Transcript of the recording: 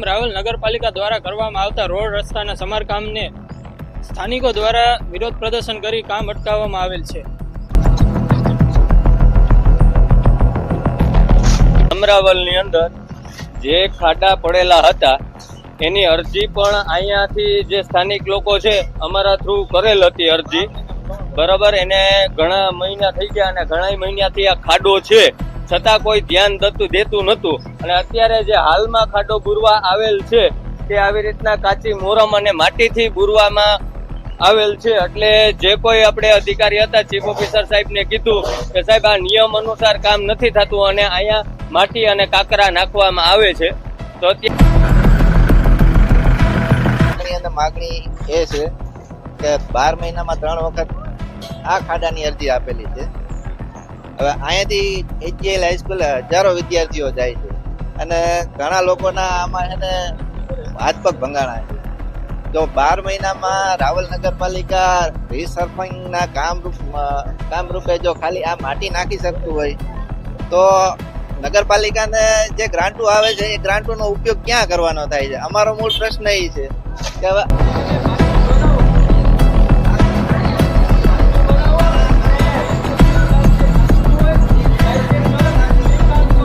રાવલ નગરપાલિકા દ્વારા કરવામાં આવતા રોડ રસ્તાના સમારકામને સ્થાનિકો દ્વારા વિરોધ પ્રદર્શન કરી કામ અટકાવવામાં આવેલ છે. અમરાવલની અંદર જે ખાડા પડેલા હતા, એની અરજી પણ અહીંયાથી જે સ્થાનિક લોકો છે, અમારા થ્રુ કરેલ હતી અરજી. બરાબર, એને ઘણા મહિના થઈ ગયા અને ઘણા મહિનાથી આ ખાડો છે. છતાં કોઈ ધ્યાન દતું દેતું નતું અને અત્યારે જે હાલમાં ખાડો બુરવા આવેલ છે, તે આવી રીતના કાચી મોરમ અને માટીથી બુરવામાં આવેલ છે. એટલે જે કોઈ આપણે અધિકારી હતા ચીફ ઓફિસર સાહેબને કીધું કે સાહેબ, આ નિયમ અનુસાર કામ નથી થતું અને અહીંયા માટી અને કાકરા નાખવામાં આવે છે. તો અત્યારે માગણી એ છે કે બાર મહિનામાં ત્રણ વખત આ ખાડાની અરજી આપેલી છે. હવે અહીંયાથી એચજીએલ હાઈસ્કૂલ હજારો વિદ્યાર્થીઓ જાય છે. અને ઘણા લોકોના આમાં છે ને હાથ પગ ભંગાણા છે. જો બાર મહિનામાં રાવલ નગરપાલિકા રિસર્ફિંગના કામરૂપ કામરૂપે જો ખાલી આ માટી નાખી શકતું હોય, તો નગરપાલિકાને જે ગ્રાન્ટો આવે છે, એ ગ્રાન્ટોનો ઉપયોગ ક્યાં કરવાનો થાય છે? અમારો મૂળ પ્રશ્ન એ છે કે હવે